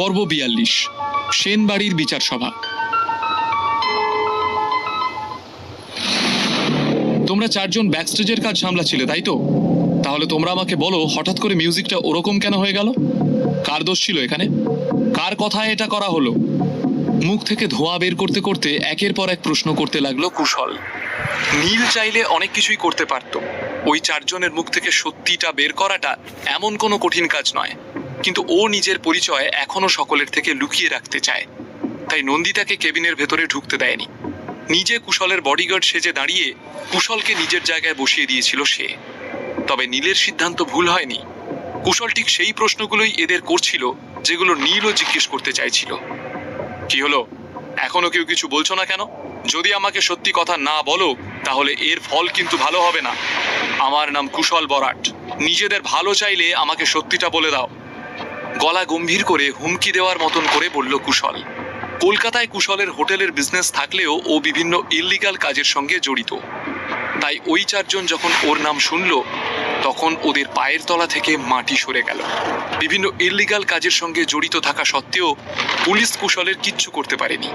পর্ব বিয়াল্লিশ সেন বাড়ির বিচার সভা। তোমরা চারজন ব্যাকস্টেজের কাজ সামলাছিলে তাই তো? তাহলে তোমরা আমাকে বলো, হঠাৎ করে মিউজিকটা ওরকম কেন হয়ে গেল? কার দোষ ছিল এখানে? কার কথায় এটা করা হলো? মুখ থেকে ধোঁয়া বের করতে করতে একের পর এক প্রশ্ন করতে লাগল কুশল। নীল চাইলে অনেক কিছুই করতে পারত। ওই চারজনের মুখ থেকে সত্যিটা বের করাটা এমন কোনো কঠিন কাজ নয়। কিন্তু ও নিজের পরিচয় এখনও সকলের থেকে লুকিয়ে রাখতে চায়। তাই নন্দিতাকে কেবিনের ভেতরে ঢুকতে দেয়নি। নিজে কুশলের বডিগার্ড সেজে দাঁড়িয়ে কুশলকে নিজের জায়গায় বসিয়ে দিয়েছিল সে। তবে নীলের সিদ্ধান্ত ভুল হয়নি। কুশল ঠিক সেই প্রশ্নগুলোই এদের করছিল, যেগুলো নীলও জিজ্ঞেস করতে চাইছিল। কি হলো? এখনও কেউ কিছু বলছো না কেন? যদি আমাকে সত্যি কথা না বলো, তাহলে এর ফল কিন্তু ভালো হবে না। আমার নাম কুশল বরাট। নিজেদের ভালো চাইলে আমাকে সত্যিটা বলে দাও। গলা গম্ভীর করে হুমকি দেওয়ার মতন করে বলল কুশল। কলকাতায় কুশলের হোটেলের বিজনেস থাকলেও ও বিভিন্ন ইল্লিগাল কাজের সঙ্গে জড়িত। তাই ওই চারজন যখন ওর নাম শুনল, তখন ওদের পায়ের তলা থেকে মাটি সরে গেল। বিভিন্ন ইল্লিগাল কাজের সঙ্গে জড়িত থাকা সত্ত্বেও পুলিশ কুশলের কিচ্ছু করতে পারেনি।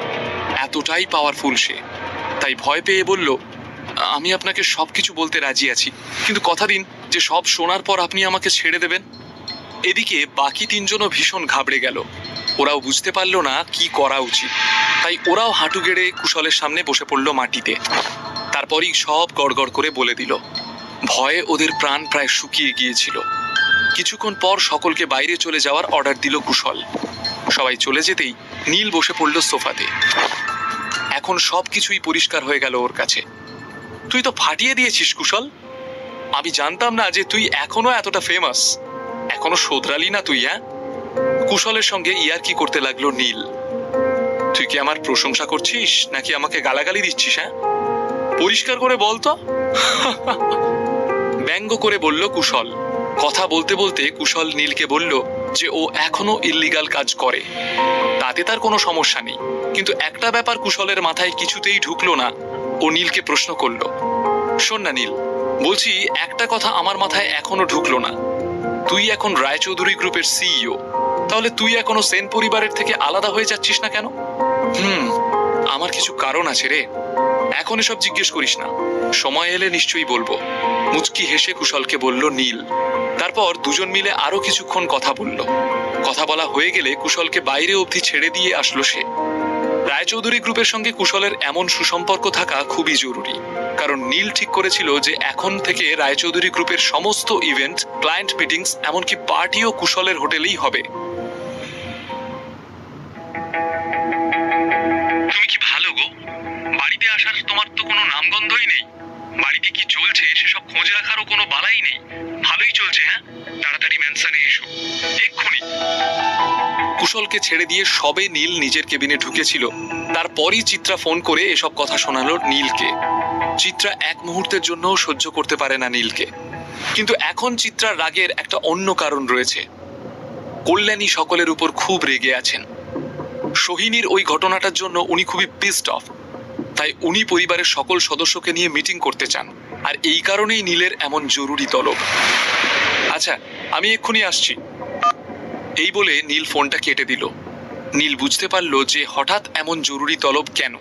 এতটাই পাওয়ারফুল সে। তাই ভয় পেয়ে বলল, আমি আপনাকে সব কিছু বলতে রাজি আছি। কিন্তু কথা দিন, যে সব শোনার পর আপনি আমাকে ছেড়ে দেবেন? এদিকে বাকি তিনজনও ভীষণ ঘাবড়ে গেল। ওরাও বুঝতে পারল না কি করা উচিত। তাই ওরাও হাঁটু গেড়ে কুশলের সামনে বসে পড়ল মাটিতে। তারপরই সব গড়গড় করে বলে দিল, ভয়ে ওদের প্রাণ প্রায় শুকিয়ে গিয়েছিল। কিছুক্ষণ পর সকলকে বাইরে চলে যাওয়ার অর্ডার দিল কুশল। সবাই চলে যেতেই নীল বসে পড়ল সোফাতে। এখন সব কিছুই পরিষ্কার হয়ে গেল ওর কাছে। তুই তো ফাটিয়ে দিয়েছিস কুশল। আমি জানতাম না যে তুই এখনও এতটা ফেমাস এখনও শোধরালি না তুই হ্যাঁ? কুশলের সঙ্গে ইয়ার কি করতে লাগল নীল? তুই কি আমার প্রশংসা করছিস, নাকি আমাকে গালাগালি দিচ্ছিস হ্যাঁ? পরিষ্কার করে বল তো। ব্যঙ্গ করে বলল কুশল। কথা বলতে বলতে কুশল নীলকে বলল যে ও এখনও ইল্লিগাল কাজ করে। তাতে তার কোনো সমস্যা নেই। কিন্তু একটা ব্যাপার কুশলের মাথায় কিছুতেই ঢুকলো না। ও নীলকে প্রশ্ন করল, শোন না নীল, বলছি একটা কথা আমার মাথায় এখনও ঢুকলো না। তুই এখন রায়চৌধুরী গ্রুপের সিইও। তাহলে তুই এখনও সেন পরিবারের থেকে আলাদা হয়ে যাচ্ছিস না কেন? হুম, আমার কিছু কারণ আছে রে। এখন এসব জিজ্ঞেস করিস না। সময় এলে নিশ্চয়ই বলব। মুচকি হেসে কুশলকে বলল, নীল। তারপর দুজন মিলে আরও কিছুক্ষণ কথা বলল। কথা বলা হয়ে গেলে কুশলকে বাইরে অবধি ছেড়ে দিয়ে আসলো সে। রায়চৌধুরী গ্রুপের সঙ্গে কুশলের এমন সুসম্পর্ক থাকা খুবই জরুরি। কারণ নীল ঠিক করেছিল যে এখন থেকে রায়চৌধুরী গ্রুপের সমস্ত ইভেন্ট, ক্লায়েন্ট মিটিংস, এমনকি পার্টিও কুশলের হোটেলেই হবে। তুমি কি ভালো গো? বাড়িতে আসার তোমার তো কোনো নামগন্ধই নেই। বাড়িতে কি চলছে, সেসব খোঁজ রাখারও কোনো বালাই নেই। ভালোই চলছে হ্যাঁ? তাড়াতাড়ি ম্যানসানে এসো। এক্ষুনি। কুশলকে ছেড়ে দিয়ে সবে নীল নিজের কেবিনে ঢুকেছিল। তারপরই চিত্রা ফোন করে এসব কথা শোনালো নীলকে। চিত্রা এক মুহূর্তের জন্য সহ্য করতে পারে না নীলকে। কিন্তু এখন চিত্রার রাগের একটা অন্য কারণ রয়েছে। কল্যাণী সকলের উপর খুব রেগে আছেন। সোহিনীর ওই ঘটনাটার জন্য উনি খুবই পিসড অফ তাই উনি পরিবারের সকল সদস্যকে নিয়ে মিটিং করতে চান। আর এই কারণেই নীলের এমন জরুরি তলব। আচ্ছা আমি এক্ষুনি আসছি। এই বলে নীল ফোনটা কেটে দিল। নীল বুঝতে পারল যে হঠাৎ এমন জরুরি তলব কেন।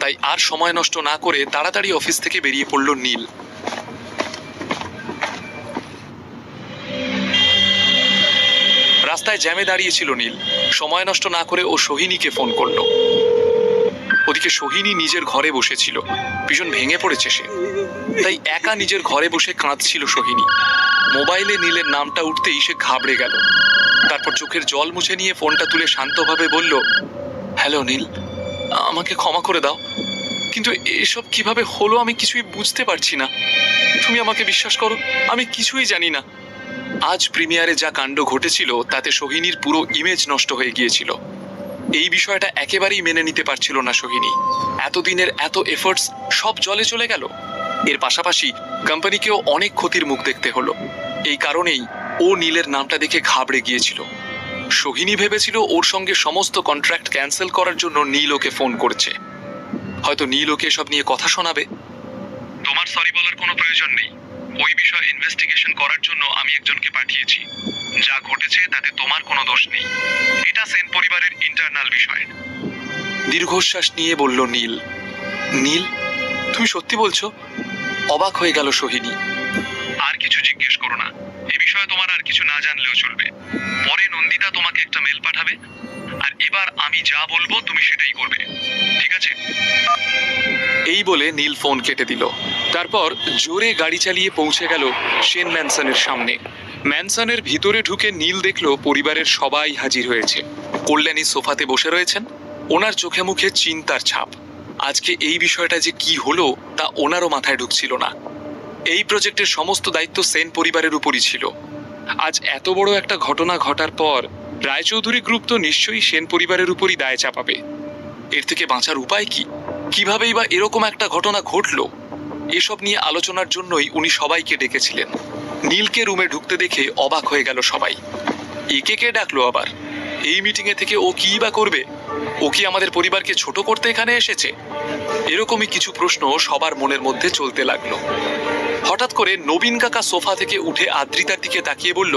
তাই আর সময় নষ্ট না করে তাড়াতাড়ি অফিস থেকে বেরিয়ে পড়ল নীল। রাস্তায় জ্যামে দাঁড়িয়েছিল নীল। সময় নষ্ট না করে ও সোহিনীকে ফোন করল। ওদিকে সোহিনী নিজের ঘরে বসেছিল। ভীষণ ভেঙে পড়েছে সে। তাই একা নিজের ঘরে বসে কাঁদছিল সোহিনী। মোবাইলে নীলের নামটা উঠতেই সে ঘাবড়ে গেল। চোখের জল মুছে নিয়ে ফোনটা তুলে শান্তভাবে বলল, হ্যালো, নীল, আমাকে ক্ষমা করে দাও। কিন্তু এসব কীভাবে হলো আমি কিছুই বুঝতে পারছি না। তুমি আমাকে বিশ্বাস করো, আমি কিছুই জানি না। আজ প্রিমিয়ারে যা কাণ্ড ঘটেছিল, তাতে সোহিনীর পুরো ইমেজ নষ্ট হয়ে গিয়েছিল। এই বিষয়টা একেবারেই মেনে নিতে পারছিল না সোহিনী। এতদিনের এত এফোর্টস সব জলে চলে গেল। এর পাশাপাশি কোম্পানিকেও অনেক ক্ষতির মুখ দেখতে হলো। এই কারণেই ও নীলের নামটা দেখে ঘাবড়ে গিয়েছিল। সোহিনী ভেবেছিল ওর সঙ্গে সমস্ত কন্ট্রাক্ট ক্যান্সেল করার জন্য নীল ওকে ফোন করছে। হয়তো নীল ওকে এসব নিয়ে কথা শোনাবে। তোমার সরি বলার কোনো প্রয়োজন নেই। ওই বিষয়ে ইনভেস্টিগেশন করার জন্য আমি একজনকে পাঠিয়েছি। যা ঘটেছে তাতে তোমার কোনো দোষ নেই। এটা সেন পরিবারের ইন্টারনাল বিষয়। দীর্ঘশ্বাস নিয়ে বলল নীল। নীল, তুমি সত্যি বলছো? অবাক হয়ে গেল সোহিনী। কিছু জিজ্ঞেস করো না। এ বিষয়ে তোমার আর কিছু না জানলেও চলবে। পরে নন্দিতা তোমাকে একটা মেল পাঠাবে, আর এবার আমি যা বলব তুমি সেটাই করবে। ঠিক আছে? এই বলে নীল ফোন কেটে দিল। তারপর জোরে গাড়ি চালিয়ে পৌঁছে গেল সেন ম্যানসনের সামনে। ম্যানসনের ভিতরে ঢুকে নীল দেখল পরিবারের সবাই হাজির হয়েছে। কল্যাণী সোফাতে বসে রয়েছেন। ওনার চোখে মুখে চিন্তার ছাপ। আজকে এই বিষয়টা যে কি হলো তা ওনারও মাথায় ঢুকছিল না। এই প্রজেক্টের সমস্ত দায়িত্ব সেন পরিবারের উপরই ছিল। আজ এত বড় একটা ঘটনা ঘটার পর রায়চৌধুরী গ্রুপ তো নিশ্চয়ই সেন পরিবারের উপরই দায় চাপাবে। এর থেকে বাঁচার উপায় কি? কিভাবেই বা এরকম একটা ঘটনা ঘটলো? এসব নিয়ে আলোচনার জন্যই উনি সবাইকে ডেকেছিলেন। নীলকে রুমে ঢুকতে দেখে অবাক হয়ে গেল সবাই। একে কে ডাকলো আবার? এই মিটিংয়ে থেকে ও কি বা করবে? ও কি আমাদের পরিবারকে ছোট করতে এখানে এসেছে? এরকমই কিছু প্রশ্ন সবার মনের মধ্যে চলতে লাগল। হঠাৎ করে নবীন কাকা সোফা থেকে উঠে আদ্রিতার দিকে তাকিয়ে বলল,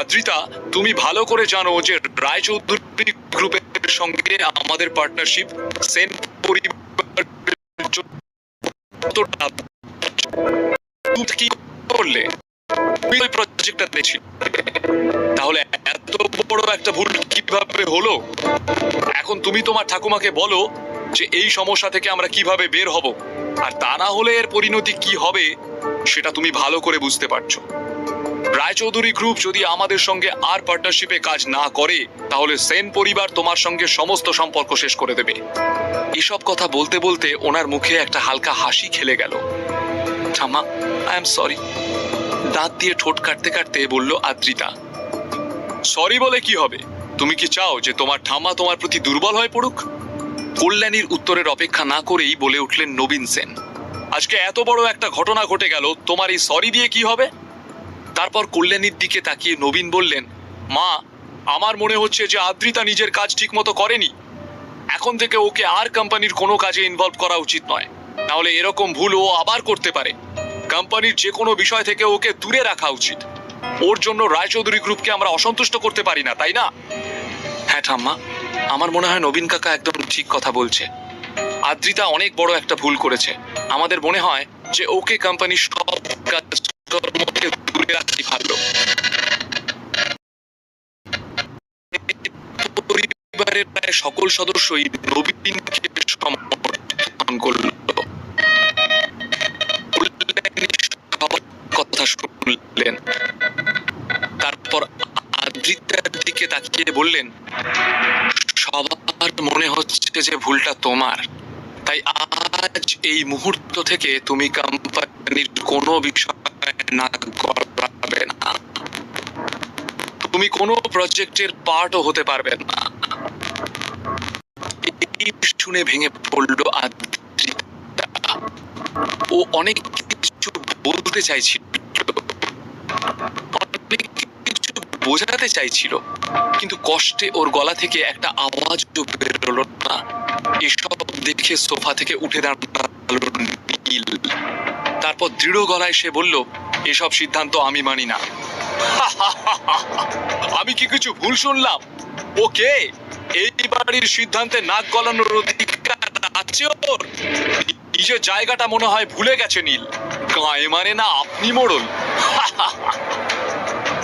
আদ্রিতা, তুমি ভালো করে জানো যে রায়চৌধুরী গ্রুপের সঙ্গে আমাদের পার্টনারশিপ সেন তাহলে এত বড় একটা ভুল কীভাবে হলো? এখন তুমি তোমার ঠাকুমাকে বলো যে এই সমস্যা থেকে আমরা কীভাবে বের হব, আর তা না হলে এর পরিণতি কি হবে, সেটা তুমি ভালো করে বুঝতে পারছ। রায়চৌধুরী গ্রুপ যদি আমাদের সঙ্গে আর পার্টনারশিপে কাজ না করে, তাহলে সেন পরিবার তোমার সঙ্গে সমস্ত সম্পর্ক শেষ করে দেবে। এসব কথা বলতে বলতে ওনার মুখে একটা হালকা হাসি খেলে গেল। ঠাম্মা আই এম সরি দাঁত দিয়ে ঠোঁট কাটতে কাটতে বলল আদ্রিতা। সরি বলে কি হবে? তুমি কি চাও যে তোমার ঠাম্মা তোমার প্রতি দুর্বল হয়ে পড়ুক? কল্যাণীর উত্তরের অপেক্ষা না করেই বলে উঠলেন নবীন সেন। আজকে এত বড় একটা ঘটনা ঘটে গেল, তোমার এই সরি দিয়ে কি হবে? তারপর কল্যাণীর দিকে তাকিয়ে নবীন বললেন, মা, আমার মনে হচ্ছে যে আদ্রিতা নিজের কাজ ঠিকমতো করেনি। এখন থেকে ওকে আর কোম্পানির কোনো কাজে ইনভলভ করা উচিত নয়। নাহলে এরকম ভুল ও আবার করতে পারে। কোম্পানির যে কোনো বিষয় থেকে ওকে দূরে রাখা উচিত। ওর জন্য রায়চৌধুরী গ্রুপকে আমরা অসন্তুষ্ট করতে পারি না, তাই না? হ্যাঁ ঠাম্মা। আমার মনে হয় নবীন কাকা একদম ঠিক কথা বলছে। আদ্রিতা অনেক বড় একটা ভুল করেছে। আমাদের মনে হয় যে ওকে কোম্পানি সব কাজকর্মকে দূরে রাখতে ভালো। পরিবারের প্রায় সকল সদস্যই নবীনকে সমর্থন করল কল্যাণী সবার কথা শুনলেন তারপর আদ্রিতার দিকে তাকিয়ে বললেন? সবার মনে হচ্ছে যে ভুলটা তোমার। তাই আজ এই মুহূর্ত থেকে তুমি কোম্পানির কোনো বিষয় না করাবে না। তুমি কোনো প্রজেক্টের পার্টও হতে পারবে না। শুনে ভেঙে পড়ল আদ্রিতা। ও অনেক কিছু বলতে চাইছিল। বোঝাতে চাইছিল, কিন্তু কষ্টে ওর গলা থেকে একটা আওয়াজ বেরোলো না। এসব দেখে সোফা থেকে উঠে দাঁড়াল নীল। তারপর দৃঢ় গলায় সে বলল, এসব সিদ্ধান্ত আমি মানি না। আমি কি কিছু ভুল শুনলাম? ওকে, এই বাড়ির সিদ্ধান্তে নাক গলানোর অধিকার আছে ওর? নিজের জায়গাটা মনে হয় ভুলে গেছে নীল। গায়ে মানে না আপনি মোড়ল।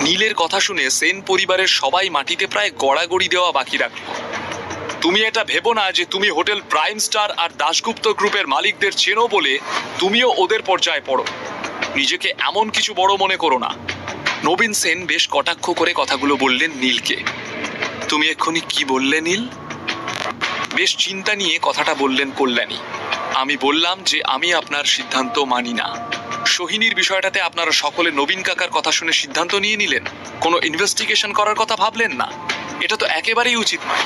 নীলের কথা শুনে সেন পরিবারের সবাই মাটিতে প্রায় গড়াগড়ি দেওয়া বাকি রাখল। তুমি এটা ভেবো না যে তুমি হোটেল প্রাইম স্টার আর দাশগুপ্ত গ্রুপের মালিকদের চেনো বলে তুমিও ওদের পর্যায়ে পড়ো। নিজেকে এমন কিছু বড় মনে করো না। নবীন সেন বেশ কটাক্ষ করে কথাগুলো বললেন নীলকে। তুমি এক্ষুনি কি বললে নীল? বেশ চিন্তা নিয়ে কথাটা বললেন কল্যাণী। আমি বললাম যে আমি আপনার সিদ্ধান্ত মানি না। সোহিনীর বিষয়টাতে আপনারা সকলে নবীন কাকার কথা শুনে সিদ্ধান্ত নিয়ে নিলেন? কোনো ইনভেস্টিগেশন করার কথা ভাবলেন না? এটা তো একেবারেই উচিত নয়।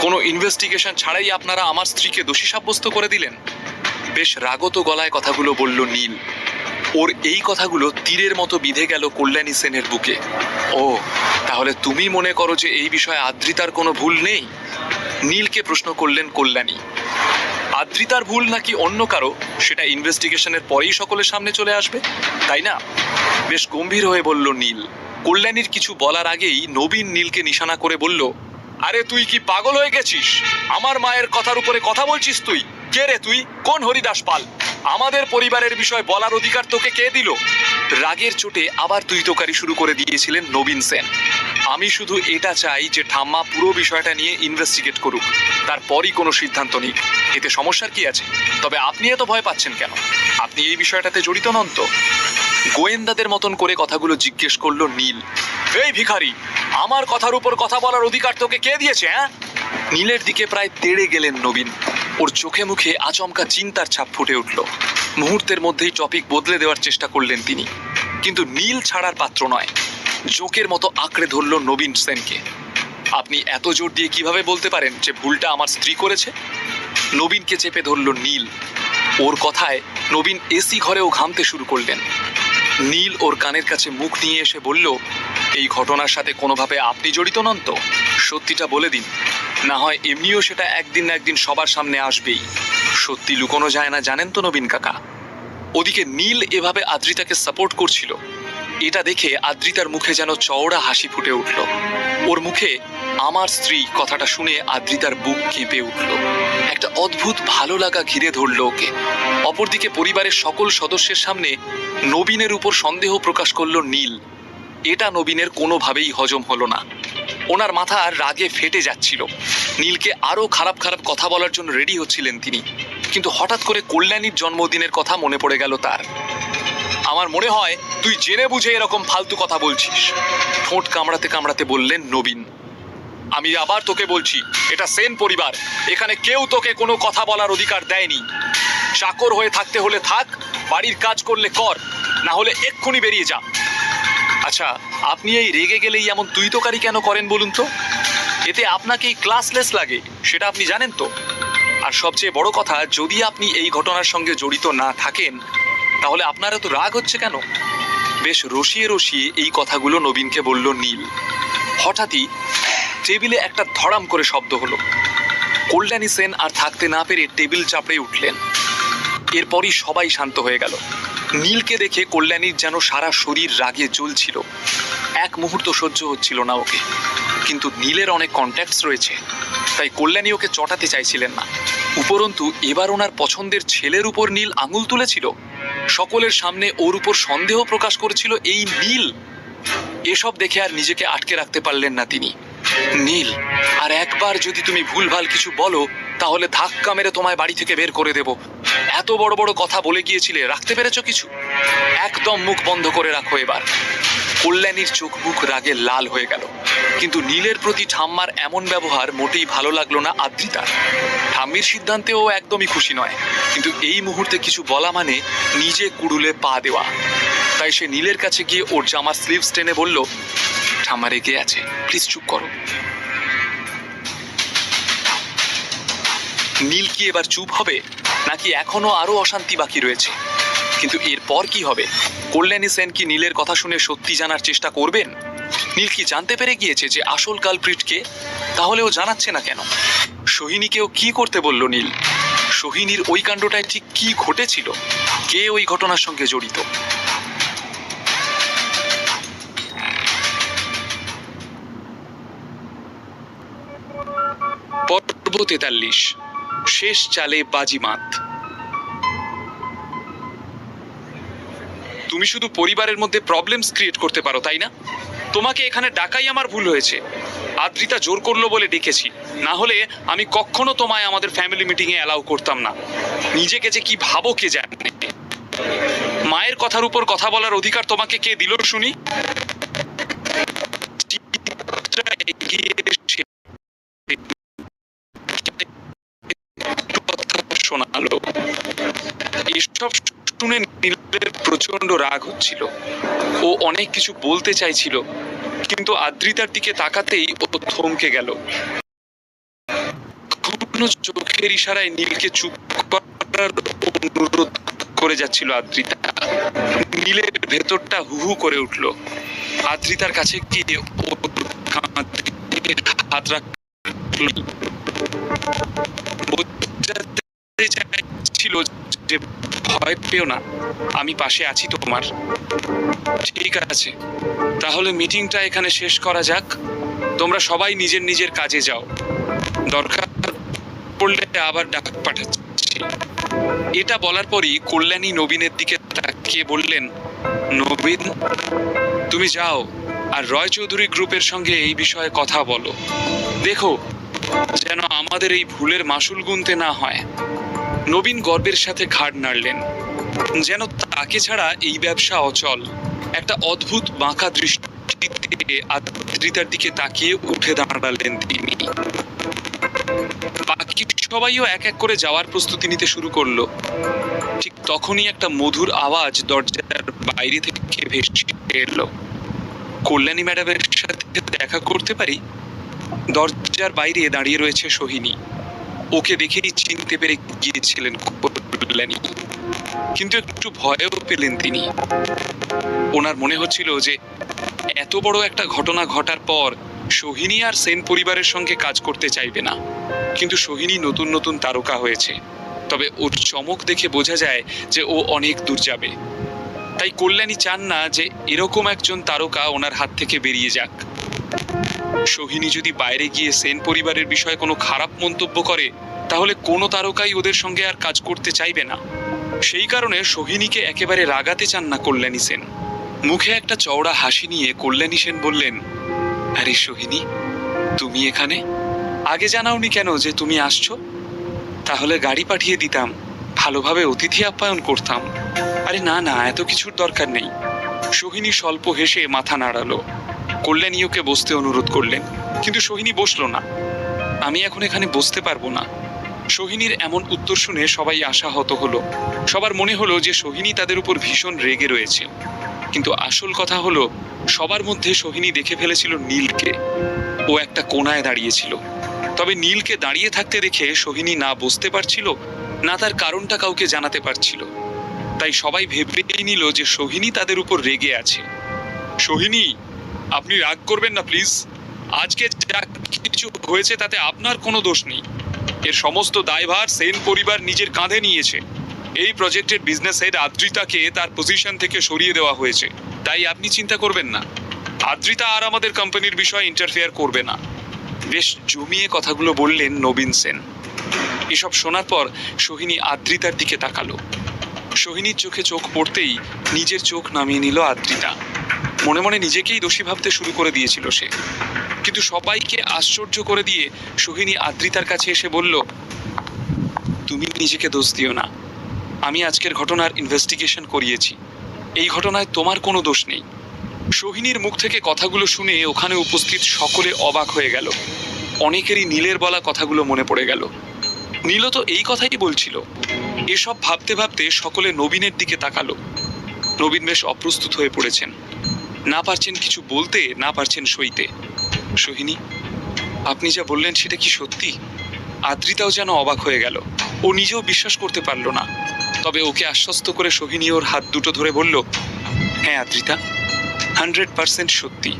কোনো ইনভেস্টিগেশন ছাড়াই আপনারা আমার স্ত্রীকে দোষী সাব্যস্ত করে দিলেন। বেশ রাগত গলায় কথাগুলো বলল নীল। ওর এই কথাগুলো তীরের মতো বিধে গেল কল্যাণী সেনের বুকে। ও, তাহলে তুমি মনে করো যে এই বিষয়ে আদ্রিতার কোনো ভুল নেই? নীলকে প্রশ্ন করলেন কল্যাণী। আদ্রিতার ভুল নাকি অন্য কারও, সেটা ইনভেস্টিগেশনের পরেই সকলের সামনে চলে আসবে, তাই না? বেশ গম্ভীর হয়ে বলল নীল। কল্যাণীর কিছু বলার আগেই নবীন নীলকে নিশানা করে বলল আরে তুই কি পাগল হয়ে গেছিস? আমার মায়ের কথার উপরে কথা বলছিস তুই? কে রে তুই? কোন হরিদাস পাল? আমাদের পরিবারের বিষয় বলার অধিকার তোকে কে দিল? রাগের চোটে আবার তুই তোকারি শুরু করে দিয়েছিলেন নবীন সেন। আমি শুধু এটা চাই যে ঠাম্মা পুরো বিষয়টা নিয়ে ইনভেস্টিগেট করুক। তারপরই কোনো সিদ্ধান্ত নিক। এতে সমস্যার কি আছে? তবে আপনি এত ভয় পাচ্ছেন কেন? আপনি এই বিষয়টাতে জড়িত নন তো? গোয়েন্দাদের মতন করে কথাগুলো জিজ্ঞেস করল নীল। এই ভিখারি, আমার কথার উপর কথা বলার অধিকার তোকে কে দিয়েছে হ্যাঁ? নীলের দিকে প্রায় তেড়ে গেলেন নবীন। ওর চোখে মুখে আচমকা চিন্তার ছাপ ফুটে উঠল। মুহূর্তের মধ্যেই টপিক বদলে দেওয়ার চেষ্টা করলেন তিনি। কিন্তু নীল ছাড়ার পাত্র নয়। জোকের মতো আঁকড়ে ধরল নবীন সেনকে। আপনি এত জোর দিয়ে কীভাবে বলতে পারেন যে ভুলটা আমার স্ত্রী করেছে? নবীনকে চেপে ধরল নীল। ওর কথায় নবীন এসি ঘরেও ঘামতে শুরু করলেন। নীল ওর কানের কাছে মুখ নিয়ে এসে বলল, এই ঘটনার সাথে কোনোভাবে আপনি জড়িত নন তো? সত্যিটা বলে দিন। না হয় এমনিও সেটা একদিন না একদিন সবার সামনে আসবেই। সত্যি লুকোনো যায় না, জানেন তো নবীন কাকা? ওদিকে নীল এভাবে আদ্রিতাকে সাপোর্ট করছিল। এটা দেখে আদ্রিতার মুখে যেন চওড়া হাসি ফুটে উঠল। ওর মুখে আমার স্ত্রী কথাটা শুনে আদ্রিতার বুক কেঁপে উঠল। একটা অদ্ভুত ভালো লাগা ঘিরে ধরল ওকে। অপরদিকে পরিবারের সকল সদস্যের সামনে নবীনের উপর সন্দেহ প্রকাশ করল নীল। এটা নবীনের কোনোভাবেই হজম হলো না। ওনার মাথা রাগে ফেটে যাচ্ছিল। নীলকে আরও খারাপ খারাপ কথা বলার জন্য রেডি হচ্ছিলেন তিনি। কিন্তু হঠাৎ করে কল্যাণীর জন্মদিনের কথা মনে পড়ে গেল তার। আমার মনে হয় তুই জেনে বুঝে এরকম ফালতু কথা বলছিস। ঠোঁট কামড়াতে কামড়াতে বললেন নবীন। আমি আবার তোকে বলছি, এটা সেন পরিবার। এখানে কেউ তোকে কোনো কথা বলার অধিকার দেয়নি। চাকর হয়ে থাকতে হলে থাক, বাড়ির কাজ করলে কর, না হলে এক্ষুনি বেরিয়ে যা। আচ্ছা আপনি এই রেগে গেলেই এমন তুই তোকারি কেন করেন বলুন তো? এতে আপনাকেই ক্লাসলেস লাগে, সেটা আপনি জানেন তো? আর সবচেয়ে বড় কথা, যদি আপনি এই ঘটনার সঙ্গে জড়িত না থাকেন তাহলে আপনার এত রাগ হচ্ছে কেন? বেশ রসিয়ে রসিয়ে এই কথাগুলো নবীনকে বলল নীল। হঠাৎই টেবিলে একটা ধড়াম করে শব্দ হলো। কল্যাণী সেন আর থাকতে না পেরে টেবিল চাপড়ে উঠলেন। এরপরই সবাই শান্ত হয়ে গেল। নীলকে দেখে কল্যাণীর যেন সারা শরীর রাগে জ্বলছিল। এক মুহূর্ত সহ্য হচ্ছিল না ওকে। কিন্তু নীলের অনেক কন্ট্যাক্টস রয়েছে। তাই কল্যাণী ওকে চটাতে চাইছিলেন না। উপরন্তু, এবার ওনার পছন্দের ছেলের উপর নীল আঙুল তুলেছিল। সকলের সামনে ওর উপর সন্দেহ প্রকাশ করেছিল এই নীল। এসব দেখে আর নিজেকে আটকে রাখতে পারলেন না তিনি। নীল, আর একবার যদি তুমি ভুলভাল কিছু বলো, তাহলে ধাক্কা মেরে তোমায় বাড়ি থেকে বের করে দেব। এত বড় বড় কথা বলে গিয়েছিলে, রাখতে পেরেছ কিছু? একদম মুখ বন্ধ করে রাখো এবার। কল্যাণীর চোখ মুখ রাগে লাল হয়ে গেল। কিন্তু নীলের প্রতি ঠাম্মার এমন ব্যবহার মোটেই ভালো লাগল না আদ্রিতার। ঠাম্মির সিদ্ধান্তেও একদমই খুশি নয়। কিন্তু এই মুহূর্তে কিছু বলা মানে নিজে কুড়ুলে পা দেওয়া। তাই সে নীলের কাছে গিয়ে ওর জামার স্লিভস টেনে বলল ঠাম্মা রেগে আছে প্লিজ চুপ করো। নীল কি এবার চুপ হবে? নাকি এখনও আরও অশান্তি বাকি রয়েছে? কিন্তু এরপর কি হবে? কল্যাণী সেন কি নীলের কথা শুনে সত্যি জানার চেষ্টা করবেন? নীল কি জানতে পেরে গিয়েছে যে আসল কালপ্রিটকে ও জানাচ্ছে না কেন? সোহিনীকেও কি করতে বলল নীল? সোহিনীর ওই কাণ্ডটায় ঠিক কি ঘটেছিল? কে ওই ঘটনার সঙ্গে জড়িত? পর্ব তেতাল্লিশ। শেষ চালে বাজিমাত। তুমি শুধু পরিবারের মধ্যে প্রবলেমস ক্রিয়েট করতে পারো, তাই না? তোমাকে এখানে ডাকাই আমার ভুল হয়েছে। আদ্রিতা জোর করল বলে ডেকেছি। না হলে আমি কখনো তোমায় আমাদের ফ্যামিলি মিটিংয়ে অ্যালাউ করতাম না। নিজেকে যে কি ভাবো কে জানে। মায়ের কথার উপর কথা বলার অধিকার তোমাকে কে দিল, শুনি? শোনালো। এসব শুনে নীলের প্রচণ্ড রাগ হচ্ছিল। ও অনেক কিছু বলতে চাইছিল, কিন্তু আদ্রিতার দিকে তাকাতেই ও থমকে গেল। চোখের ইশারায় নীলকে চুপ করার অনুরোধ করে যাচ্ছিল আদ্রিতা। নীলের ভেতরটা হু হু করে উঠল। আদ্রিতার কাছে গিয়ে ও হাত বোঝাতে বলেছিল যে ভয় পেও না, আমি পাশে আছি তোমার। ঠিক আছে, তাহলে মিটিংটা এখানে শেষ করা যাক। তোমরা সবাই নিজের নিজের কাজে যাও। দরকার পড়লে আবার ডাক পাঠাচ্ছি। এটা বলার পরই কল্যাণী নবীনের দিকে তাকিয়ে বললেন, নবীন, তুমি যাও আর রয় চৌধুরী গ্রুপের সঙ্গে এই বিষয়ে কথা বলো। দেখো, যেন আমাদের এই ভুলের মাসুল গুনতে না হয়। নবীন গর্বের সাথে ঘাড় নাড়লেন। যেন তাকে ছাড়া এই ব্যবসা অচল। একটা অদ্ভুত বাঁকা দৃষ্টিতে আদ্রিতার দিকে তাকিয়ে উঠে দাঁড়ালেন তিনি। বাকি সবাইও এক এক করে যাওয়ার প্রস্তুতি নিতে শুরু করল। ঠিক তখনই একটা মধুর আওয়াজ দরজার বাইরে থেকে ভেসে এলো। কল্যাণী ম্যাডামের সাথে দেখা করতে পারি? দরজার বাইরে দাঁড়িয়ে রয়েছে সোহিনী। ওকে দেখেই চিনতে পেরে গিয়েছিলেন কিন্তু একটু ভয়ও পেলেন তিনি। ওনার মনে হচ্ছিল যে, এত বড় একটা ঘটনা ঘটার পর সোহিনী আর সেন পরিবারের সঙ্গে কাজ করতে চাইবে না। কিন্তু সোহিনী নতুন নতুন তারকা হয়েছে। তবে ওর চমক দেখে বোঝা যায় যে ও অনেক দূর যাবে। তাই কল্যাণী চান না যে এরকম একজন তারকা ওনার হাত থেকে বেরিয়ে যাক। সোহিনী যদি বাইরে গিয়ে সেন পরিবারের বিষয়ে কোনো খারাপ মন্তব্য করে, তাহলে কোনো তারকাই ওদের সঙ্গে আর কাজ করতে চাইবে না। সেই কারণে সোহিনীকে একেবারে রাগাতে চান না কল্যাণী সেন। মুখে একটা চওড়া হাসি নিয়ে কল্যাণী সেন বললেন, আরে সোহিনী তুমি এখানে? আগে জানাওনি কেন যে তুমি আসছো? তাহলে গাড়ি পাঠিয়ে দিতাম, ভালোভাবে অতিথি আপ্যায়ন করতাম। আরে না না, এত কিছুর দরকার নেই। সোহিনী স্বল্প হেসে মাথা নাড়ালো। কল্যাণী ওকে বসতে অনুরোধ করলেন, কিন্তু সোহিনী বসল না। আমি এখন এখানে বসতে পারব না। সোহিনীর এমন উত্তর শুনে সবাই আশাহত হলো। সবার মনে হলো যে সোহিনী তাদের উপর ভীষণ রেগে রয়েছে। কিন্তু আসল কথা হলো, সবার মধ্যে সোহিনী দেখে ফেলেছিল নীলকে। ও একটা কোনায় দাঁড়িয়েছিল। তবে নীলকে দাঁড়িয়ে থাকতে দেখে সোহিনী না বসতে পারছিল, না তার কারণটা কাউকে জানাতে পারছিল। তাই সবাই ভেবেই নিল যে সোহিনী তাদের উপর রেগে আছে। সোহিনী আপনি রাগ করবেন না প্লিজ আজকে যা কিছু হয়েছে তাতে আপনার কোনো দোষ নেই। এর সমস্ত দায়ভার সেন পরিবার নিজের কাঁধে নিয়েছে। এই প্রজেক্টের বিজনেস হেড আদ্রিতাকে তার পজিশন থেকে সরিয়ে দেওয়া হয়েছে। তাই আপনি চিন্তা করবেন না। আদ্রিতা আর আমাদের কোম্পানির বিষয়ে ইন্টারফেয়ার করবে না। বেশ জমিয়ে কথাগুলো বললেন নবীন সেন। এসব শোনার পর সোহিনী আদ্রিতার দিকে তাকালো। সোহিনীর চোখে চোখ পড়তেই নিজের চোখ নামিয়ে নিল আদ্রিতা। মনে মনে নিজেকেই দোষী ভাবতে শুরু করে দিয়েছিল সে। কিন্তু সবাইকে আশ্চর্য করে দিয়ে সোহিনী আদ্রিতার কাছে এসে বলল, তুমি নিজেকে দোষ দিও না। আমি আজকের ঘটনার ইনভেস্টিগেশন করিয়েছি। এই ঘটনায় তোমার কোনো দোষ নেই। সোহিনীর মুখ থেকে কথাগুলো শুনে ওখানে উপস্থিত সকলে অবাক হয়ে গেল। অনেকেরই নীলের বলা কথাগুলো মনে পড়ে গেল। নীলও তো এই কথাই বলছিল। এসব ভাবতে ভাবতে সকলে নবীনের দিকে তাকালো। নবীন বেশ অপ্রস্তুত হয়ে পড়েছেন। না পারছেন কিছু বলতে, না পারছেন সইতে। সোহিনী, আপনি যা বললেন সেটা কি সত্যি? আদ্রিতাও যেন অবাক হয়ে গেল। ও নিজেও বিশ্বাস করতে পারল না। তবে ওকে আশ্বস্ত করে সোহিনী ওর হাত দুটো ধরে বলল হ্যাঁ আদ্রিতা, হান্ড্রেড পার্সেন্ট সত্যি।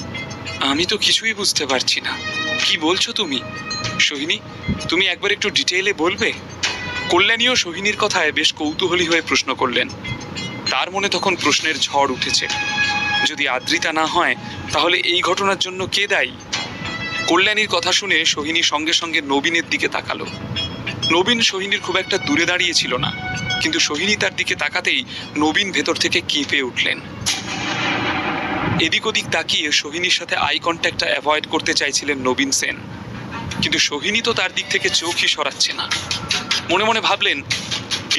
আমি তো কিছুই বুঝতে পারছি না। কি বলছো তুমি? সোহিনী, তুমি একবার একটু ডিটেইলে বলবে? কল্যাণীও সোহিনীর কথায় বেশ কৌতূহলী হয়ে প্রশ্ন করলেন। তার মনে তখন প্রশ্নের ঝড় উঠেছে। যদি আদ্রিতা না হয়, তাহলে এই ঘটনার জন্য কে দায়ী? কল্যাণীর কথা শুনে সোহিনী সঙ্গে সঙ্গে নবীনের দিকে তাকালো। নবীন সোহিনীর খুব একটা দূরে দাঁড়িয়ে ছিল না, কিন্তু সোহিনী তার দিকে তাকাতেই নবীন ভেতর থেকে কেঁপে উঠলেন। এদিক ওদিক তাকিয়ে সোহিনীর সাথে আই কন্ট্যাক্টটা অ্যাভয়েড করতে চাইছিলেন নবীন সেন। কিন্তু সোহিনী তো তার দিক থেকে চোখই সরাচ্ছে না। মনে মনে ভাবলেন,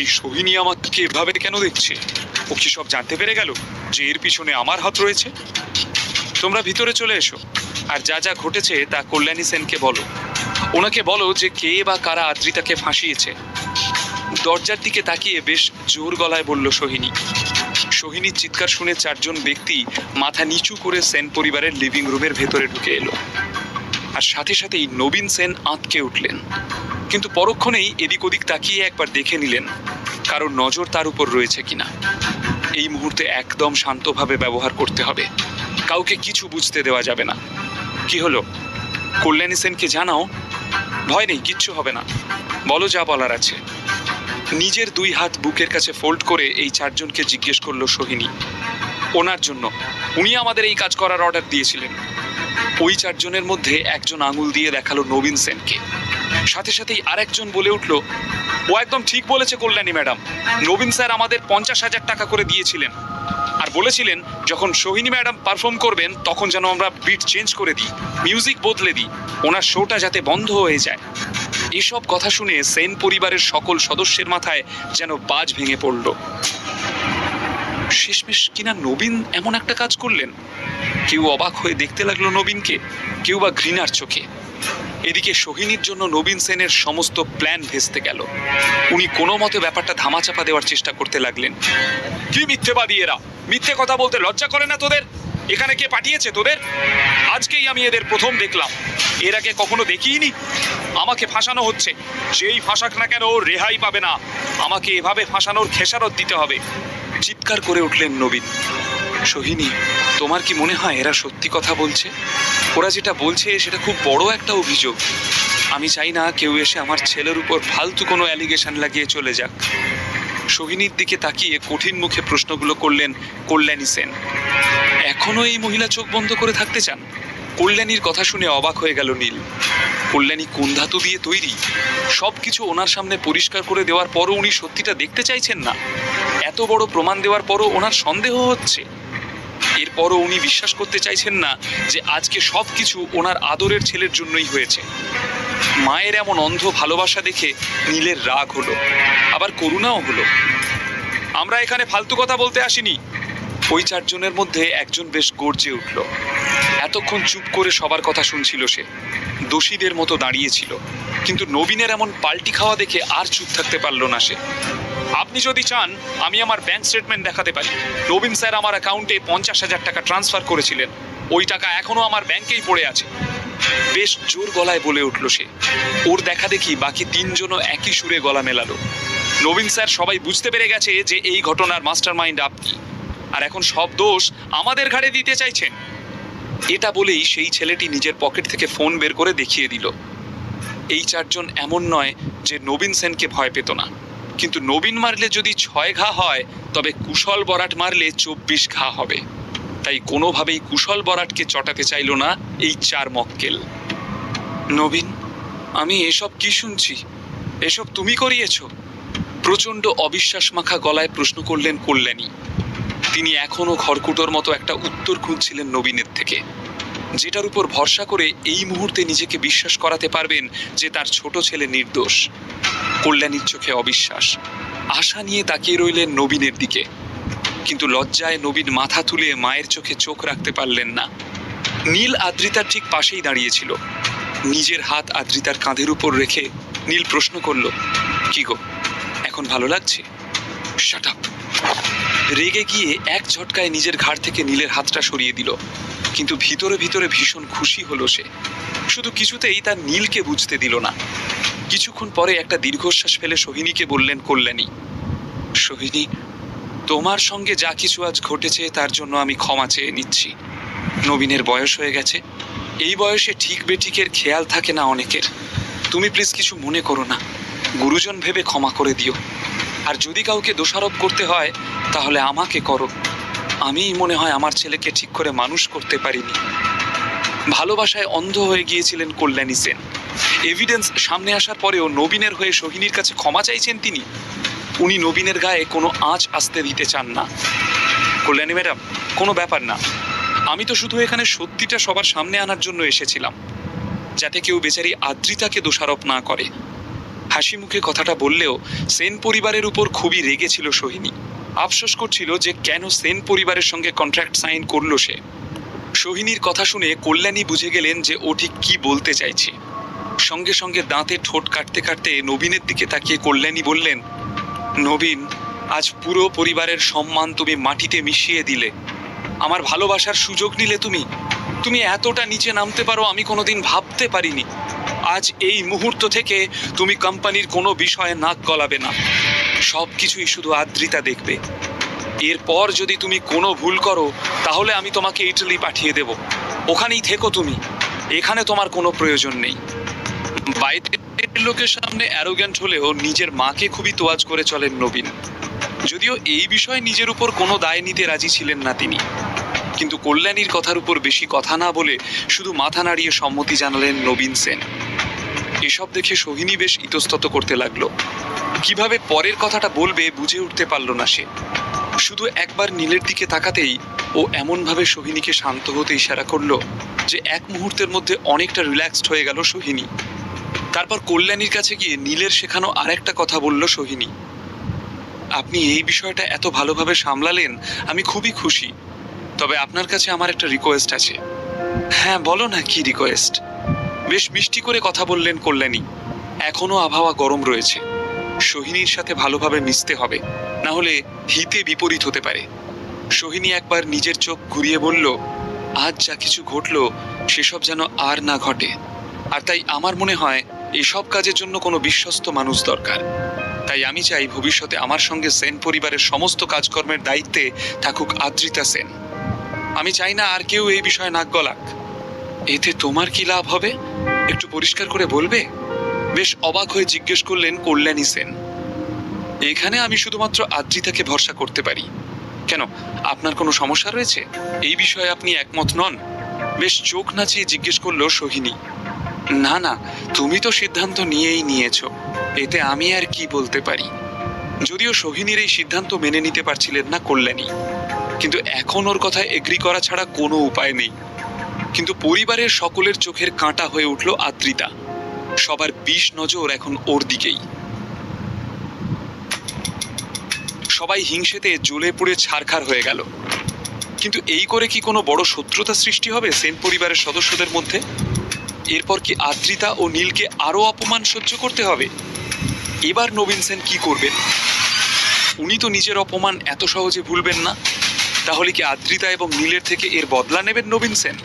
এই সোহিনী আমাকে এভাবে কেন দেখছে? ও কি সব জানতে পেরে গেল যে এর পিছনে আমার হাত রয়েছে? তোমরা ভিতরে চলে এসো, আর যা যা ঘটেছে তা কল্যাণী সেনকে বলো। ওনাকে বলো যে কে বা কারা আদ্রিতাকে ফাঁসিয়েছে। দরজার দিকে তাকিয়ে বেশ জোর গলায় বলল সোহিনী। সোহিনীর চিৎকার শুনে চারজন ব্যক্তি মাথা নিচু করে সেন পরিবারের লিভিং রুমের ভেতরে ঢুকে এলো। আর সাথে সাথেই নবীন সেন আঁতকে উঠলেন। কিন্তু পরক্ষণেই এদিক ওদিক তাকিয়ে একবার দেখে নিলেন কারোর নজর তার উপর রয়েছে কিনা। এই মুহূর্তে একদম শান্তভাবে ব্যবহার করতে হবে। কাউকে কিছু বুঝতে দেওয়া যাবে না। কি হলো? কল্যাণী সেনকে জানাও। ভয় নেই, কিচ্ছু হবে না। বলো যা বলার আছে। নিজের দুই হাত বুকের কাছে ফোল্ড করে এই চারজনকে জিজ্ঞেস করল সোহিনী। ওনার জন্য। উনি আমাদের এই কাজ করার অর্ডার দিয়েছিলেন। ওই চারজনের মধ্যে একজন আঙুল দিয়ে দেখাল নবীন সেনকে। সাথে সাথেই আরেকজন বলে উঠল, ও একদম ঠিক বলেছে কল্যাণী ম্যাডাম। নবীন স্যার আমাদের পঞ্চাশ হাজার টাকা করে দিয়েছিলেন। আর বলেছিলেন, যখন সোহিনী ম্যাডাম পারফর্ম করবেন, তখন যেন আমরা বিট চেঞ্জ করে দিই, মিউজিক বদলে দিই, ওনার শোটা যাতে বন্ধ হয়ে যায়। এসব কথা শুনে সেন পরিবারের সকল সদস্যের মাথায় যেন বাজ ভেঙে পড়ল। শেষমেশ কিনা নবীন এমন একটা কাজ করলেন? কেউ অবাক হয়ে দেখতে লাগল নবীনকে, কেউ বা ঘৃণার চোখে। এদিকে সোহিনীর জন্য নবীন সেনের সমস্ত প্ল্যান ভেস্তে গেল। উনি কোনো মতে ব্যাপারটা ধামাচাপা দেওয়ার চেষ্টা করতে লাগলেন। কি মিথ্যেবাদী এরা? মিথ্যে কথা বলতে লজ্জা করে না তোদের? এখানে কে পাঠিয়েছে তোদের? আজকেই আমি এদের প্রথম দেখলাম। এর আগে কখনো দেখিনি? আমাকে ফাঁসানো হচ্ছে। যেই ফাঁসাক না কেন ও রেহাই পাবে না। আমাকে এভাবে ফাঁসানোর খেসারত দিতে হবে। চিৎকার করে উঠলেন নবীন। সোহিনী, তোমার কি মনে হয় এরা সত্যি কথা বলছে? ওরা যেটা বলছে, সেটা খুব বড় একটা অভিযোগ। আমি চাই না কেউ এসে আমার ছেলের উপর ফালতু কোনো অ্যালিগেশন লাগিয়ে চলে যাক। সোহিনীর দিকে তাকিয়ে কঠিন মুখে প্রশ্নগুলো করলেন কল্যাণী সেন। এখনও এই মহিলা চোখ বন্ধ করে থাকতে চান? কল্যাণীর কথা শুনে অবাক হয়ে গেল নীল। কল্যাণী কোন ধাতু দিয়ে তৈরি? সব কিছু ওনার সামনে পরিষ্কার করে দেওয়ার পরও উনি সত্যিটা দেখতে চাইছেন না। এত বড় প্রমাণ দেওয়ার পরও ওনার সন্দেহ হচ্ছে। এরপরও উনি বিশ্বাস করতে চাইছেন না যে আজকে সব কিছু ওনার আদরের ছেলের জন্যই হয়েছে। মায়ের এমন অন্ধ ভালোবাসা দেখে নীলের রাগ হলো, আবার করুণাও হলো। আমরা এখানে ফালতু কথা বলতে আসিনি। ওই চারজনের মধ্যে একজন বেশ গর্জে উঠল। এতক্ষণ চুপ করে সবার কথা শুনছিল সে। দোষীদের মতো দাঁড়িয়েছিল কিন্তু নবীনের এমন পাল্টি খাওয়া দেখে আর চুপ থাকতে পারল না সে। আপনি যদি চান, আমি আমার ব্যাংক স্টেটমেন্ট দেখাতে পারি। নবীন স্যার আমার অ্যাকাউন্টে পঞ্চাশ হাজার টাকা ট্রান্সফার করেছিলেন। ওই টাকা এখনও আমার ব্যাংকেই পড়ে আছে। বেশ জোর গলায় বলে উঠল সে। ওর দেখা দেখি বাকি তিনজনও একই সুরে গলা মেলালো। নবীন স্যার সবাই বুঝতে পেরে গেছে যে এই ঘটনার মাস্টার মাইন্ড আপনি। আর এখন সব দোষ আমাদের ঘাড়ে দিতে চাইছেন। এটা বলেই সেই ছেলেটি নিজের পকেট থেকে ফোন বের করে দেখিয়ে দিল। এই চারজন এমন নয় যে নবীন সেনকে ভয় পেত না। কিন্তু নবীন মারলে যদি ছয় ঘা হয়, তবে কুশল বরাট মারলে চব্বিশ ঘা হবে। তাই কোনোভাবেই কুশল বরাটকে চটাতে চাইল না এই চার মক্কেল। নবীন, আমি এসব কি শুনছি? এসব তুমি করিয়েছ? প্রচণ্ড অবিশ্বাস মাখা গলায় প্রশ্ন করলেন কল্যাণী। তিনি এখনও খড়কুটোর মতো একটা উত্তর খুঁজছিলেন নবীনের থেকে। যেটার উপর ভরসা করে এই মুহূর্তে নিজেকে বিশ্বাস করাতে পারবেন যে তার ছোট ছেলে নির্দোষ। কল্যাণীর চোখে অবিশ্বাস। আশা নিয়ে তাকিয়ে রইলেন নবীনের দিকে। কিন্তু লজ্জায় নবীন মাথা তুলে মায়ের চোখে চোখ রাখতে পারলেন না। নীল আদ্রিতার ঠিক পাশেই দাঁড়িয়েছিল। নিজের হাত আদ্রিতার কাঁধের উপর রেখে নীল প্রশ্ন করল, কি গো, এখন ভালো লাগছে? রেগে গিয়ে এক ঝটকায় নিজের ঘাড় থেকে নীলের হাতটা সরিয়ে দিল। কিন্তু ভিতরে ভিতরে ভীষণ খুশি হলো সে। শুধু কিছুতেই তার নীলকে বুঝতে দিল না। কিছুক্ষণ পরে একটা দীর্ঘশ্বাস ফেলে সোহিনীকে বললেন কল্যাণী, সোহিনী, তোমার সঙ্গে যা কিছু আজ ঘটেছে তার জন্য আমি ক্ষমা চেয়ে নিচ্ছি। নবীনের বয়স হয়ে গেছে। এই বয়সে ঠিক বেঠিকের খেয়াল থাকে না অনেকের। তুমি প্লিজ কিছু মনে করো না। গুরুজন ভেবে ক্ষমা করে দিও। আর যদি কাউকে দোষারোপ করতে হয়, তাহলে আমাকে করো। আমিই মনে হয় আমার ছেলেকে ঠিক করে মানুষ করতে পারিনি। ভালোবাসায় অন্ধ হয়ে গিয়েছিলেন কল্যাণী সেন। এভিডেন্স সামনে আসার পরেও নবীনের হয়ে সোহিনীর কাছে ক্ষমা চাইছেন তিনি। উনি নবীনের গায়ে কোনো আঁচ আসতে দিতে চান না। কল্যাণী ম্যাডাম, কোনো ব্যাপার না। আমি তো শুধু এখানে সত্যিটা সবার সামনে আনার জন্য এসেছিলাম, যাতে কেউ বেচারি আদ্রিতাকে দোষারোপ না করে। হাসি মুখে কথাটা বললেও সেন পরিবারের উপর খুবই রেগেছিল সোহিনী। আফসোস করছিল যে কেন সেন পরিবারের সঙ্গে কন্ট্রাক্ট সাইন করল সে। সোহিনীর কথা শুনে কল্যাণী বুঝে গেলেন যে ও ঠিক কি বলতে চাইছে। সঙ্গে সঙ্গে দাঁতে ঠোঁট কাটতে কাটতে নবীনের দিকে তাকিয়ে কল্যাণী বললেন, নবীন, আজ পুরো পরিবারের সম্মান তুমি মাটিতে মিশিয়ে দিলে। আমার ভালোবাসার সুযোগ নিলে তুমি। তুমি এতটা নিচে নামতে পারো আমি কোনোদিন ভাবতে পারিনি। আজ এই মুহূর্ত থেকে তুমি কোম্পানির কোনো বিষয়ে নাক গলাবে না। সব কিছুই শুধু আদ্রিতা দেখবে। এরপর যদি তুমি কোনো ভুল করো, তাহলে আমি তোমাকে ইটালি পাঠিয়ে দেব। ওখানেই থেকো তুমি। এখানে তোমার কোনো প্রয়োজন নেই। বাইরের লোকের সামনে অ্যারোগ্যান্ট হলেও নিজের মাকে খুবই তোয়াজ করে চলেন নবীন। যদিও এই বিষয়ে নিজের উপর কোনো দায় নিতে রাজি ছিলেন না তিনি। কিন্তু কল্যাণীর কথার উপর বেশি কথা না বলে শুধু মাথা নাড়িয়ে সম্মতি জানালেন নবীন সেন। এসব দেখে সোহিনী বেশ ইতস্তত করতে লাগল। কীভাবে পরের কথাটা বলবে বুঝে উঠতে পারল না সে। শুধু একবার নীলের দিকে তাকাতেই ও এমনভাবে সোহিনীকে শান্ত হতে ইশারা করল যে এক মুহূর্তের মধ্যে অনেকটা রিল্যাক্সড হয়ে গেল সোহিনী। তারপর কল্যাণীর কাছে গিয়ে নীলের শেখানো আরেকটা কথা বলল সোহিনী। আপনি এই বিষয়টা এত ভালোভাবে সামলালেন, আমি খুবই খুশি। তবে আপনার কাছে আমার একটা রিকোয়েস্ট আছে। হ্যাঁ বলো না কি রিকোয়েস্ট বেশ মিষ্টি করে কথা বললেন কল্যাণী। এখনও আবহাওয়া গরম রয়েছে। সোহিনীর সাথে ভালোভাবে মিশতে হবে, না হলে হিতে বিপরীত হতে পারে। সোহিনী একবার নিজের চোখ ঘুরিয়ে বলল, আজ যা কিছু ঘটলো, সেসব যেন আর না ঘটে। আর তাই আমার মনে হয়, এসব কাজের জন্য কোনো বিশ্বস্ত মানুষ দরকার। তাই আমি চাই ভবিষ্যতে আমার সঙ্গে সেন পরিবারের সমস্ত কাজকর্মের দায়িত্বে থাকুক আদ্রিতা সেন। আমি চাই না আর কেউ এই বিষয়ে নাক গলাক। এতে তোমার কি লাভ হবে? একটু পরিষ্কার করে বলবে? বেশ অবাক হয়ে জিজ্ঞেস করলেন, কল্যাণী সেন, এখানে আমি শুধুমাত্র আদ্রিতাকে ভরসা করতে পারি। কেন, আপনার কোনো সমস্যা রয়েছে? এই বিষয়ে আপনি একমত নন? বেশ চোখ নাচিয়ে জিজ্ঞেস করল সোহিনী, না না, তুমি তো সিদ্ধান্ত নিয়েই নিয়েছ, এতে আমি আর কি বলতে পারি? যদিও সোহিনীর এই সিদ্ধান্ত মেনে নিতে পারছিলেন না কল্যাণী, কিন্তু এখন ওর কথায় এগ্রি করা ছাড়া কোনো উপায় নেই। কিন্তু পরিবারের সকলের চোখের কাঁটা হয়ে উঠল আদ্রিতা। সবার বিষ নজর এখন ওর দিকেই। সবাই হিংসেতে জ্বলে পুড়ে ছারখার হয়ে গেল। কিন্তু এই করে কি কোনো বড় শত্রুতা সৃষ্টি হবে সেন পরিবারের সদস্যদের মধ্যে? এরপর কি আদ্রিতা ও নীলকে আরও অপমান সহ্য করতে হবে? এবার নবীন সেন কি করবেন? উনি তো নিজের অপমান এত সহজে ভুলবেন না। তাহলে কি আদ্রিতা এবং নীলের থেকে এর বদলা নেবেন নবীন সেন?